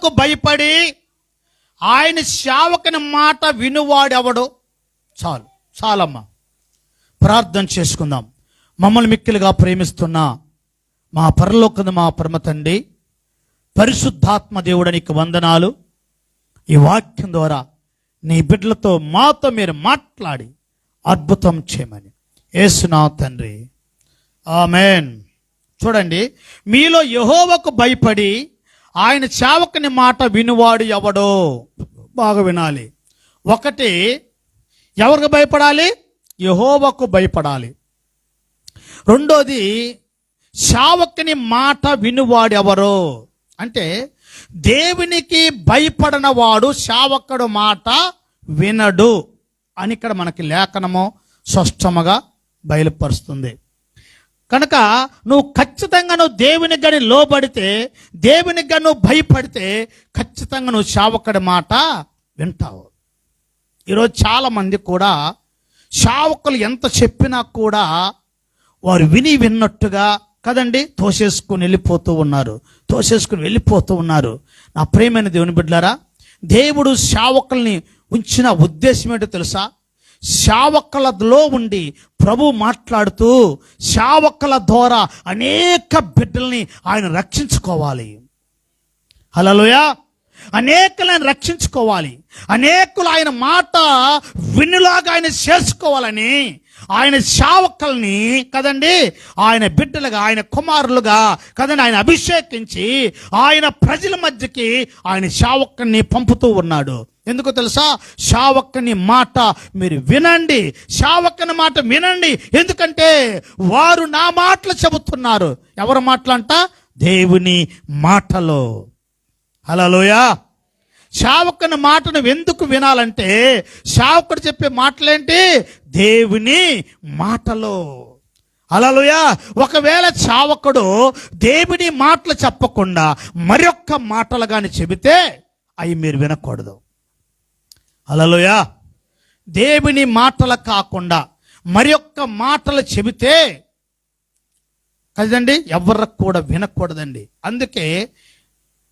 యహోవకు భయపడి ఆయన శావకుని మాట వినువాడెవడు? చాలు చాలమ్మా. ప్రార్థన చేసుకుందాం. మమ్మల్ని మిక్కిలుగా ప్రేమిస్తున్న మా పరలోకది మా పరమ తండ్రి పరిశుద్ధాత్మ దేవుడానికి వందనాలు. ఈ వాక్యం ద్వారా నీ బిడ్డలతో మాతో మీరు మాట్లాడి అద్భుతం చేయమని. ఏసునా తండ్రి. ఆమెన్. చూడండి మీలో యహోవకు భయపడి ఆయన చావకని మాట వినువాడు ఎవడో? బాగా వినాలి. ఒకటి ఎవరికి భయపడాలి? యహోవకు భయపడాలి. రెండోది చావకని మాట వినువాడు ఎవరో? అంటే దేవునికి భయపడిన వాడు శావకుడు మాట వినడు అని ఇక్కడ మనకి లేఖనము స్పష్టముగా బయలుపరుస్తుంది. కనుక నువ్వు ఖచ్చితంగా నువ్వు దేవునికి కానీ లోబడితే దేవునికి కానీ నువ్వు భయపడితే ఖచ్చితంగా నువ్వు శావకుడి మాట వింటావు. ఈరోజు చాలామంది కూడా శావకులు ఎంత చెప్పినా కూడా వారు విని విన్నట్టుగా కదండి తోసేసుకుని వెళ్ళిపోతూ ఉన్నారు. తోసేసుకుని వెళ్ళిపోతూ ఉన్నారు. నా ప్రేమైన దేవుని బిడ్డలారా దేవుడు శావకుల్ని ఉంచిన ఉద్దేశం ఏంటో తెలుసా? శావకలలో ఉండి ప్రభు మాట్లాడుతూ శావకల ద్వారా అనేక బిడ్డల్ని ఆయన రక్షించుకోవాలి. హలోయ అనేకులను రక్షించుకోవాలి. అనేకులు ఆయన మాట వినులాగా ఆయన చేసుకోవాలని ఆయన శావకల్ని కదండి ఆయన బిడ్డలుగా ఆయన కుమారులుగా కదండి ఆయన అభిషేకించి ఆయన ప్రజల మధ్యకి ఆయన శావకుల్ని పంపుతూ ఉన్నాడు. ఎందుకో తెలుసా? శావక్కని మాట మీరు వినండి. శావక్కని మాట వినండి. ఎందుకంటే వారు నా మాటలు చెబుతున్నారు. ఎవరి మాటలంట? దేవుని మాటలో. హలోయ శావక్కని మాటను ఎందుకు వినాలంటే శావకుడు చెప్పే మాటలేంటి? దేవుని మాటలో. అలలుయా ఒకవేళ చావకుడు దేవుని మాటలు చెప్పకుండా మరొక్క మాటలు కానీ చెబితే అవి మీరు వినకూడదు. అలలోయా దేవుని మాటలు కాకుండా మరి ఒక్క మాటలు చెబితే కదండి ఎవరికి కూడా వినకూడదండి. అందుకే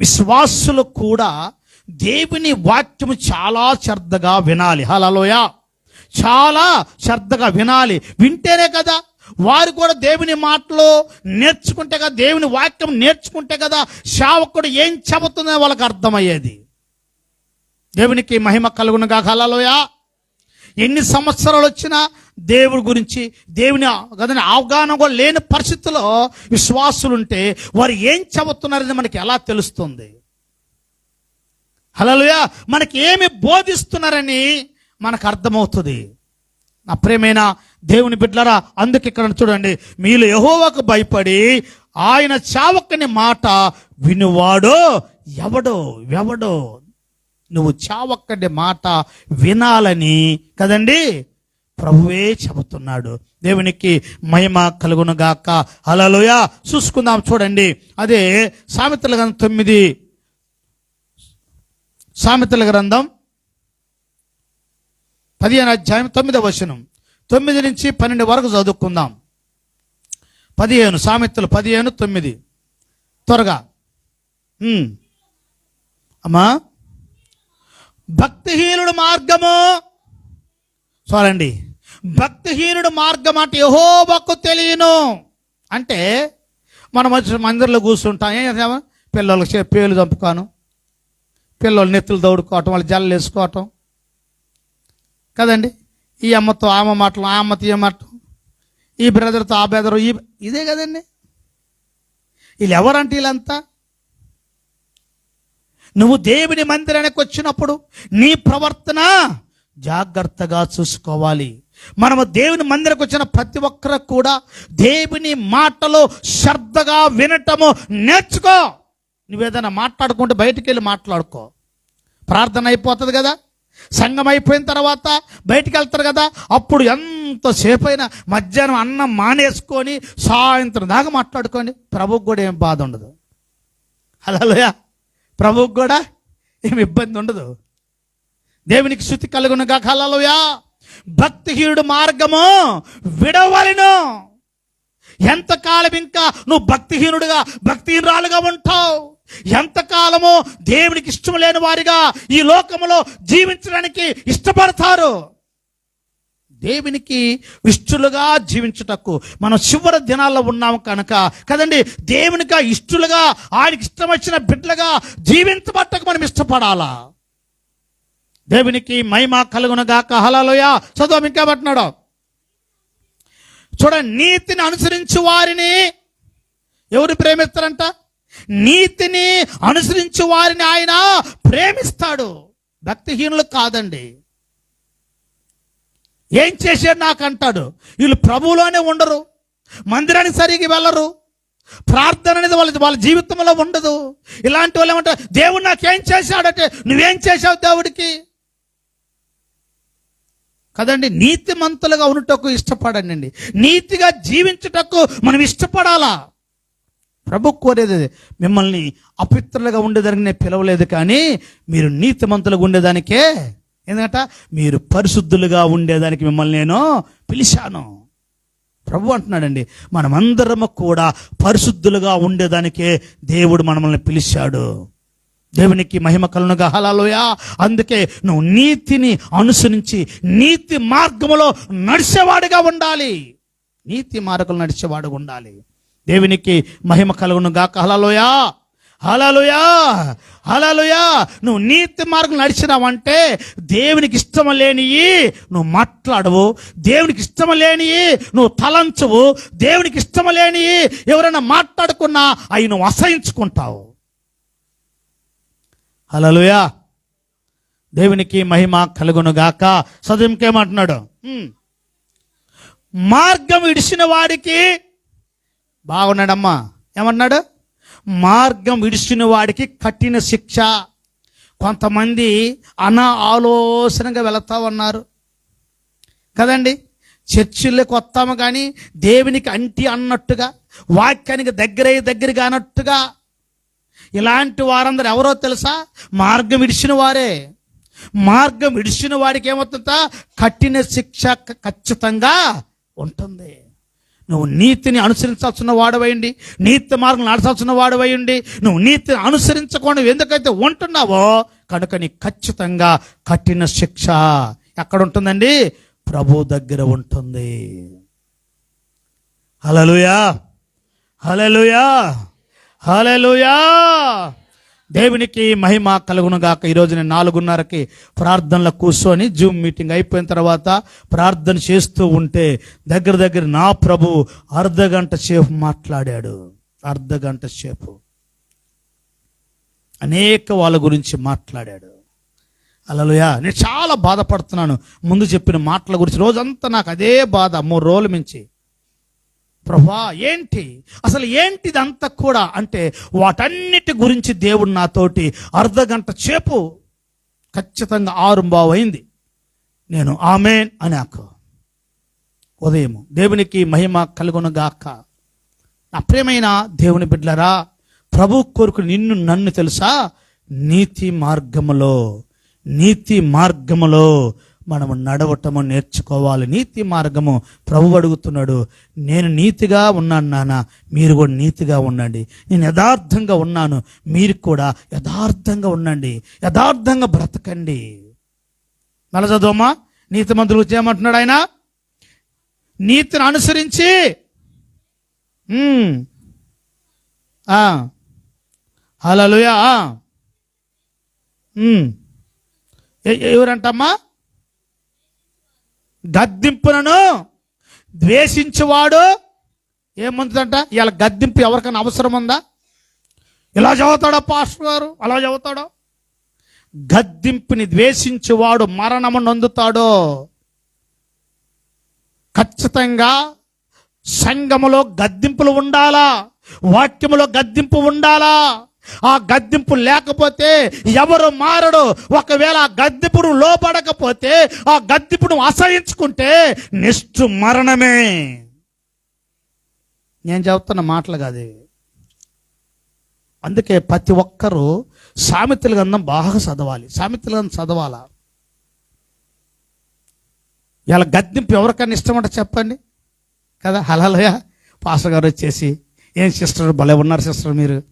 విశ్వాసులు కూడా దేవుని వాక్యము చాలా శ్రద్ధగా వినాలి. హలలోయ చాలా శ్రద్ధగా వినాలి. వింటేనే కదా. వారు కూడా దేవుని మాటలు నేర్చుకుంటే కదా దేవుని వాక్యం నేర్చుకుంటే కదా శావకుడు ఏం చెబుతుందో వాళ్ళకి అర్థమయ్యేది. దేవునికి మహిమ కలుగునుగా. హలలోయ ఎన్ని సంవత్సరాలు వచ్చినా దేవుడి గురించి దేవుని కదని అవగాహన కూడా లేని పరిస్థితిలో విశ్వాసులుంటే వారు ఏం చెబుతున్నారని మనకి ఎలా తెలుస్తుంది? హలోయ మనకి ఏమి బోధిస్తున్నారని మనకు అర్థమవుతుంది. నా ప్రేమైన దేవుని బిడ్డలరా అందుకు ఇక్కడ చూడండి. మీలు యహోవకు భయపడి ఆయన చావకని మాట వినువాడో ఎవడో ఎవడో నువ్వు చావక్కడి మాట వినాలని కదండి? ప్రభువే చెబుతున్నాడు. దేవునికి మహిమ కలుగును గాక చూసుకుందాం చూడండి. అదే సామెతల గ్రంథం తొమ్మిది. సామెతల గ్రంథం పదిహేను అధ్యాయం తొమ్మిదవ వచనం. తొమ్మిది నుంచి పన్నెండు వరకు చదువుకుందాం. పదిహేను సామెతలు పదిహేను తొమ్మిది. త్వరగా. అమ్మా. భక్తిహీనుడు మార్గము. చూడండి భక్తిహీనుడు మార్గం అంటే యహోబకు తెలియను. అంటే మనం వచ్చి మందిరంలో కూర్చుంటాం ఏం చేస్తాము పిల్లలకి పేలు చంపుకోను పిల్లలు నెత్తులు దౌడుకోవటం వాళ్ళు జల్లు వేసుకోవటం. కదండి? ఈ అమ్మతో ఆమె మాటలు ఆ అమ్మతో ఈ మాట ఈ బ్రదర్తో ఆ బ్రదరు ఈ ఇదే కదండి? వీళ్ళు ఎవరంటే వీళ్ళంతా? నువ్వు దేవుని మందిరానికి వచ్చినప్పుడు నీ ప్రవర్తన జాగ్రత్తగా చూసుకోవాలి. మనము దేవుని మందిరకు వచ్చిన ప్రతి ఒక్కరు కూడా దేవుని మాటలో శ్రద్ధగా వినటము నేర్చుకో. నువ్వేదైనా మాట్లాడుకుంటే బయటికి వెళ్ళి మాట్లాడుకో. ప్రార్థన అయిపోతుంది కదా. సంఘం అయిపోయిన తర్వాత బయటికి వెళ్తారు కదా. అప్పుడు ఎంతసేపు అయినా మధ్యాహ్నం అన్నం మానేసుకొని సాయంత్రం దాకా మాట్లాడుకోండి. ప్రభుకు కూడా ఏం బాధ ఉండదు. అలా ప్రభువుకు కూడా ఏమి ఇబ్బంది ఉండదు. దేవునికి శృతి కలుగును కాకాలలోయా భక్తిహీనుడు మార్గము విడవలను. ఎంతకాలం ఇంకా నువ్వు భక్తిహీనుడుగా భక్తిహీనురాలుగా ఉంటావు? ఎంతకాలము దేవునికి ఇష్టం లేని వారిగా ఈ లోకములో జీవించడానికి ఇష్టపడతారు? దేవునికి ఇష్టలుగా జీవించుటకు మనం చివరి దినాల్లో ఉన్నాము కనుక కదండి? దేవునికి ఇష్టలుగా ఆయనకి ఇష్టం వచ్చిన బిడ్డలుగా జీవించబట్టకు మనం ఇష్టపడాలా? దేవునికి మహిమ కలుగునగాక. హలలోయ చదువు ఇంకా పట్టినాడు. చూడ నీతిని అనుసరించు వారిని ఎవరు ప్రేమిస్తారంట? నీతిని అనుసరించు వారిని ఆయన ప్రేమిస్తాడు. భక్తిహీనులు కాదండి. ఏం చేశాడు నాకు అంటాడు వీళ్ళు ప్రభువులోనే ఉండరు. మందిరానికి సరిగి వెళ్ళరు. ప్రార్థన అనేది వాళ్ళ వాళ్ళ జీవితంలో ఉండదు. ఇలాంటి వాళ్ళు ఏమంటారు? దేవుడు నాకేం చేశాడంటే నువ్వేం చేశావు దేవుడికి? కదండి నీతిమంతులుగా ఉండటకు ఇష్టపడండి. నీతిగా జీవించుటకు మనం ఇష్టపడాలా? ప్రభు కోరేది మిమ్మల్ని అపిత్రులుగా ఉండేదానికి నేను పిలవలేదు కానీ మీరు నీతిమంతులుగా ఉండేదానికే ఎందుకంట మీరు పరిశుద్ధులుగా ఉండేదానికి మిమ్మల్ని నేను పిలిచాను. ప్రభు అంటున్నాడండి మనమందరము కూడా పరిశుద్ధులుగా ఉండేదానికే దేవుడు మనల్ని పిలిచాడు. దేవునికి మహిమ కలను హలాలోయా అందుకే నువ్వు నీతిని అనుసరించి నీతి మార్గములో నడిచేవాడిగా ఉండాలి. నీతి మార్గంలో నడిచేవాడు ఉండాలి. దేవునికి మహిమ కలుగును గాక హలాలోయా హలాలుయా హలాలుయా నువ్వు నీతి మార్గం నడిచినావంటే దేవునికి ఇష్టం లేనివి నువ్వు మాట్లాడవు దేవునికి ఇష్టం లేనివి నువ్వు తలంచవు దేవునికి ఇష్టం లేనివి ఎవరైనా మాట్లాడుకున్నా అవి నువ్వు అసహించుకుంటావు. హలలుయా దేవునికి మహిమ కలుగును గాక చదువుకేమంటున్నాడు మార్గం విడిచిన వాడికి బాగున్నాడమ్మా. ఏమన్నాడు మార్గం విడిచిన వాడికి కఠిన శిక్ష. కొంతమంది అనా ఆలోచనగా వెళతా ఉన్నారు. కదండి? చర్చిల్లోకి వస్తాము కానీ దేవునికి అంటి అన్నట్టుగా వాక్యానికి దగ్గరయ్యి దగ్గరగా అన్నట్టుగా. ఇలాంటి వారందరూ ఎవరో తెలుసా? మార్గం విడిచిన వారే. మార్గం విడిచిన వాడికి ఏమవుతుందా కఠిన శిక్ష ఖచ్చితంగా ఉంటుంది. నువ్వు నీతిని అనుసరించాల్సిన వాడవయండి నీతి మార్గం నడచాల్సిన వాడవయండి నువ్వు నీతిని అనుసరించకుండా ఎందుకైతే ఉంటున్నావో కనుక నీ ఖచ్చితంగా కఠిన శిక్ష ఎక్కడ ఉంటుందండి ప్రభు దగ్గర ఉంటుంది. హలలుయా హలలుయా హలలుయా దేవునికి మహిమ కలుగును గాక. ఈరోజు నేను నాలుగున్నరకి ప్రార్థనలో కూర్చొని జూమ్ మీటింగ్ అయిపోయిన తర్వాత ప్రార్థన చేస్తూ ఉంటే దగ్గర దగ్గర నా ప్రభు అర్ధ గంట సేపు మాట్లాడాడు. అర్ధ గంట సేపు. అనేక వాళ్ళ గురించి మాట్లాడాడు. అలలుయా. నేను చాలా బాధపడుతున్నాను. ముందు చెప్పిన మాటల గురించి రోజంతా నాకు అదే బాధ. మూడు రోజుల మించి ప్రభా ఏంటి? అసలు ఏంటిదంతా కూడా? అంటే వాటన్నిటి గురించి దేవుడు నాతోటి అర్ధ గంట ఖచ్చితంగా ఆరు అయింది నేను ఆమెన్ అనాకు ఉదయం దేవునికి మహిమ కలుగును గాక నా ప్రియమైన దేవుని బిడ్డలరా ప్రభు కొరకు నిన్ను నన్ను తెలుసా? నీతి మార్గములో నీతి మార్గములో మనము నడవటము నేర్చుకోవాలి. నీతి మార్గము ప్రభు అడుగుతున్నాడు. నేను నీతిగా ఉన్నాను నాన్న మీరు కూడా నీతిగా ఉండండి. నేను యథార్థంగా ఉన్నాను మీరు కూడా యథార్థంగా ఉండండి. యథార్థంగా బ్రతకండి. నల చదువమ్మా నీతి మంత్రులు చేయమంటున్నాడు ఆయన. నీతిని అనుసరించి ఉమ్, ఎ- ఎవరంటమ్మా? గద్దింపులను ద్వేషించేవాడు ఏముంటుందంట? ఇలా గద్దింపు ఎవరికైనా అవసరం ఉందా? ఇలా చదువుతాడో పాస్టర్ గారు? అలా చదువుతాడో? గద్దింపుని ద్వేషించేవాడు మరణము నొందుతాడో? ఖచ్చితంగా సంఘములో గద్దింపులు ఉండాలా? వాక్యములో గద్దింపు ఉండాలా? ఆ గద్దింపు లేకపోతే ఎవరు మారడు? ఒకవేళ ఆ గద్దెపుడు లోపడకపోతే ఆ గద్దెపుడు అసహించుకుంటే నెక్స్ట్ మరణమే. నేను చెప్తున్న మాటలు కాదు. అందుకే ప్రతి ఒక్కరూ సామెతల గంధం బాగా చదవాలి. సామెతల గంధం చదవాలా? ఇలా గద్దింపు ఎవరికైనా ఇష్టమంటే చెప్పండి. కదా? హలహలయ పాస్టర్ గారు వచ్చేసి ఏం సిస్టర్? భలే ఉన్నారు సిస్టర్ మీరు.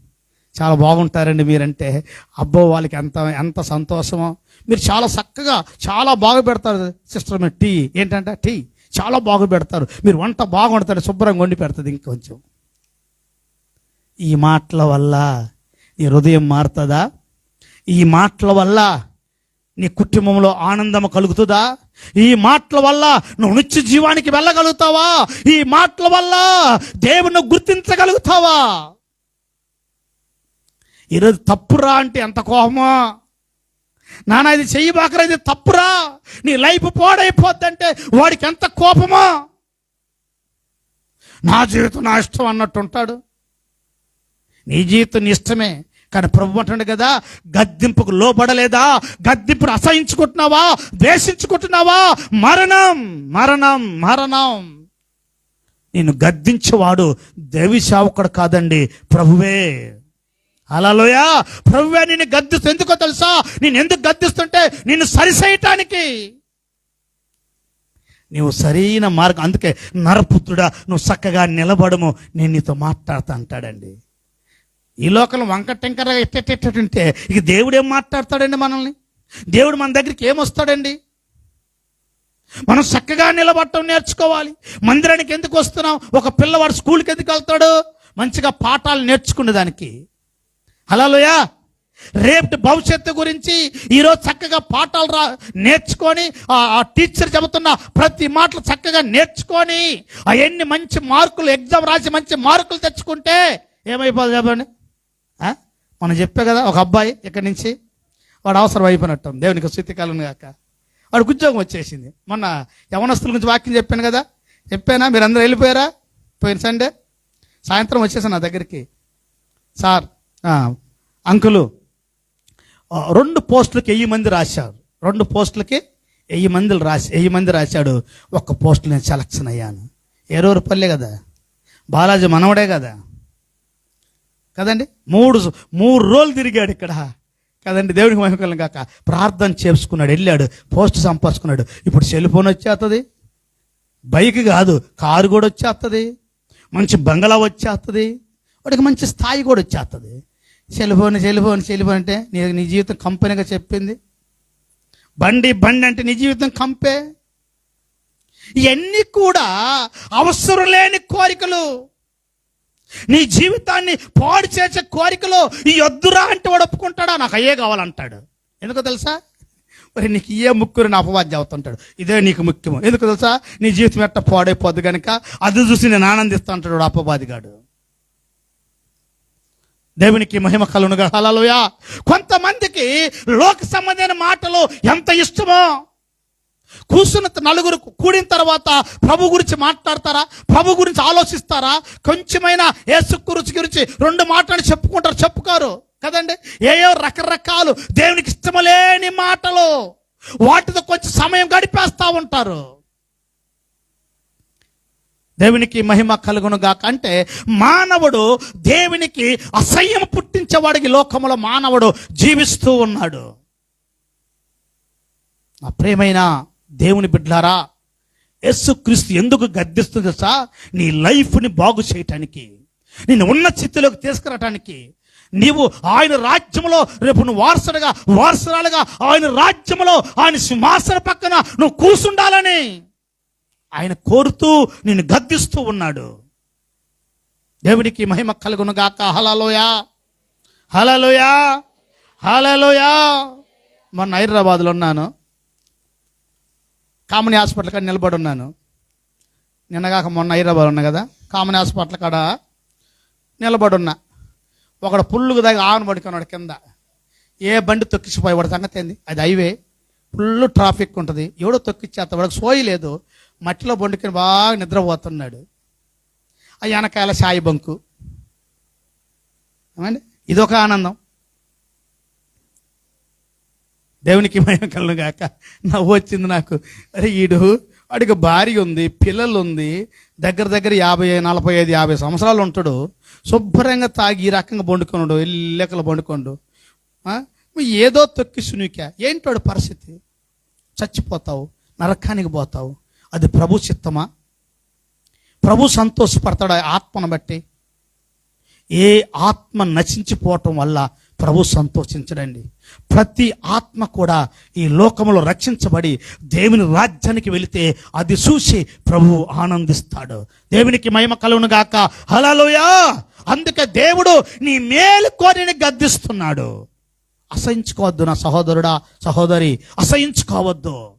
చాలా బాగుంటారండి మీరంటే. అబ్బో వాళ్ళకి ఎంత ఎంత సంతోషమో. మీరు చాలా చక్కగా చాలా బాగా పెడతారు సిస్టర్ మీరు. టీ ఏంటంటే టీ. చాలా బాగా పెడతారు. మీరు వంట బాగుంటారు శుభ్రంగా వండి పెడుతుంది ఇంకొంచెం ఈ మాటల వల్ల నీ హృదయం మారుతుందా? ఈ మాటల వల్ల నీ కుటుంబంలో ఆనందం కలుగుతుందా? ఈ మాటల వల్ల నువ్వు నిత్య జీవానికి వెళ్ళగలుగుతావా? ఈ మాటల వల్ల దేవుని గుర్తించగలుగుతావా? ఈరోజు తప్పురా అంటే ఎంత కోపమో. నాన్న ఇది చెయ్యబాకరా ఇది తప్పురా. నీ లైఫ్ పాడైపోద్దంటే వాడికి ఎంత కోపమో. నా జీవితం నా ఇష్టం అన్నట్టు ఉంటాడు. నీ జీవితం నీ ఇష్టమే కానీ ప్రభు అంటాడు కదా గద్దింపుకు లోబడలేదా? గద్దింపును అసహించుకుంటున్నావా? ద్వేషించుకుంటున్నావా? మరణం మరణం మరణం. నేను గద్దించేవాడు దేవి సేవకుడు కాదండి ప్రభువే. అలాలోయా. ప్రభువే నిన్ను గద్దిస్తూ ఎందుకో తెలుసా? నేను ఎందుకు గద్దిస్తుంటే నిన్ను సరిసేయటానికి. నీవు సరైన మార్గం అందుకే నరపుత్రుడా నువ్వు చక్కగా నిలబడము నేను నీతో మాట్లాడతా అంటాడండి. ఈ లోకంలో వంక టెంకర ఎట్టెట్టెట్టుంటే ఇక దేవుడు ఏం మాట్లాడతాడండి మనల్ని? దేవుడు మన దగ్గరికి ఏమొస్తాడండి మనం చక్కగా నిలబడటం నేర్చుకోవాలి. మందిరానికి ఎందుకు వస్తున్నాం? ఒక పిల్లవాడు స్కూల్కి ఎందుకు వెళ్తాడు? మంచిగా పాఠాలు నేర్చుకునే దానికి. హలోయా రేపు భవిష్యత్తు గురించి ఈరోజు చక్కగా పాఠాలు రా నేర్చుకొని ఆ టీచర్ చెబుతున్న ప్రతి మాటలు చక్కగా నేర్చుకొని అవన్నీ మంచి మార్కులు ఎగ్జామ్ రాసి మంచి మార్కులు తెచ్చుకుంటే ఏమైపోదు చెప్పండి? మనం చెప్పే కదా ఒక అబ్బాయి ఇక్కడి నుంచి వాడు అవసరం అయిపోయినట్టు దేవునికి స్థితికాలను కాక వాడికి ఉద్యోగం వచ్చేసింది. మొన్న యవనస్తుల గురించి వాక్యం చెప్పాను కదా. చెప్పానా? మీరు అందరూ వెళ్ళిపోయారా? పోయిన సండే? సాయంత్రం వచ్చేసాను నా దగ్గరికి. సార్ అంకులు రెండు పోస్టులకి వెయ్యి మంది రాశారు. రెండు పోస్టులకి వెయ్యి మందిలు రాసి వెయ్యి మంది రాశాడు. ఒక్క పోస్ట్ నేను సెలక్షన్ అయ్యాను. ఏరూరు పల్లె కదా. బాలాజీ మనవడే కదా. కదండి? మూడు మూడు రోజులు తిరిగాడు ఇక్కడ. కదండి? దేవుడికి మహిమకలం కాక ప్రార్థన చేసుకున్నాడు వెళ్ళాడు పోస్ట్ సంపాదించుకున్నాడు. ఇప్పుడు సెల్ ఫోన్ వచ్చేస్తుంది బైక్ కాదు కారు కూడా వచ్చేస్తుంది మంచి బంగళా వచ్చేస్తుంది వాడికి మంచి స్థాయి కూడా వచ్చేస్తుంది సెల్ ఫోన్ సెల్ఫోన్ అంటే నీ నీ జీవితం కంపెనీగా చెప్పింది. బండి బండి అంటే నీ జీవితం కంపే. ఇవన్నీ కూడా అవసరం లేని కోరికలు. నీ జీవితాన్ని పాడు చేసే కోరికలు ఈ వద్దురా అంటే వాడు ఒప్పుకుంటాడా? నాకు అయ్యే కావాలంటాడు. ఎందుకో తెలుసా? మరి నీకు ఏ ముక్కురు నా అపవాద్యం అవుతుంటాడు ఇదే నీకు ముఖ్యము. ఎందుకు తెలుసా? నీ జీవితం ఎట్ట పాడైపోద్ది కనుక అది చూసి నేను ఆనందిస్తా అంటాడు అపవాదిగాడు దేవునికి మహిమ కలునుగా హలలోయా కొంతమందికి లోక సంబంధమైన మాటలు ఎంత ఇష్టమో. కూర్చున్న నలుగురు కూడిన తర్వాత ప్రభు గురించి మాట్లాడతారా? ప్రభు గురించి ఆలోచిస్తారా? కొంచెమైనా యేసు గురించి గురించి రెండు మాటలు చెప్పుకుంటారు. చెప్పుకోరు కదండి? ఏయో రకరకాలు దేవునికి ఇష్టమలేని మాటలు వాటితో కొంచెం సమయం గడిపేస్తూ ఉంటారు. దేవునికి మహిమ కలుగును గాక. అంటే మానవుడు దేవునికి అసహ్యం పుట్టించేవాడికి లోకములో మానవుడు జీవిస్తూ ఉన్నాడు. నా ప్రేమైన దేవుని బిడ్లారా యేసుక్రీస్తు ఎందుకు గద్దిస్తుంది సా నీ లైఫ్ని బాగు చేయటానికి నేను ఉన్న స్థితిలోకి తీసుకురావటానికి నీవు ఆయన రాజ్యంలో రేపు నువ్వు వారసుడుగా వారసురాలుగా ఆయన రాజ్యంలో ఆయన సింహాసన పక్కన నువ్వు కూసుండాలని ఆయన కోరుతూ నిన్ను గద్దిస్తూ ఉన్నాడు. దేవునికి మహిమ కలుగునుగాక. హలలోయా హలలోయా హలలోయా మొన్న హైదరాబాద్లో ఉన్నాను. కామన్ హాస్పిటల్ కాడ నిలబడి ఉన్నాను. నిన్నగాక మొన్న హైదరాబాద్ ఉన్నా కదా? కామని హాస్పిటల్ కాడ నిలబడి ఉన్నా. ఒకడు పుల్లుకు దాకా ఆన్ పడుకున్నాడు కింద. ఏ బండి తొక్కిసిపోయి వాడి సంగతి ఏంది? అది హైవే. ఫుల్ ట్రాఫిక్ ఉంటుంది. ఎవడో తొక్కిచ్చేస్తా వాడికి సోయి లేదు. మట్టిలో బండుకొని బాగా నిద్రపోతున్నాడు. ఆ వెనకాల సాయి బంకు. ఏమండి? ఇదొక ఆనందం. దేవునికి మయం గాక. నవ్వు వచ్చింది నాకు. అరే ఈడు వాడికి భార్య ఉంది పిల్లలు ఉంది దగ్గర దగ్గర యాభై నలభై ఐదు యాభై సంవత్సరాలు ఉంటాడు. శుభ్రంగా తాగి ఈ రకంగా పండుకొనుడు ఎల్లెక్కలు పండుకోండు ఏదో తొక్కి సునీక ఏంటోడు పరిస్థితి? చచ్చిపోతావు నరకానికి పోతావు. అది ప్రభు చిత్తమా? ప్రభు సంతోషపడతాడు ఆ ఆత్మను బట్టి? ఏ ఆత్మ నశించిపోవటం వల్ల ప్రభు సంతోషించడండి. ప్రతి ఆత్మ కూడా ఈ లోకములో రక్షించబడి దేవుని రాజ్యానికి వెళితే అది చూసి ప్రభు ఆనందిస్తాడు. దేవునికి మహిమ కలువును గాక. హలలోయా అందుకే దేవుడు నీ మేలు కోరిని గద్దిస్తున్నాడు. అసహించుకోవద్దు నా సహోదరుడా సహోదరి అసహించుకోవద్దు.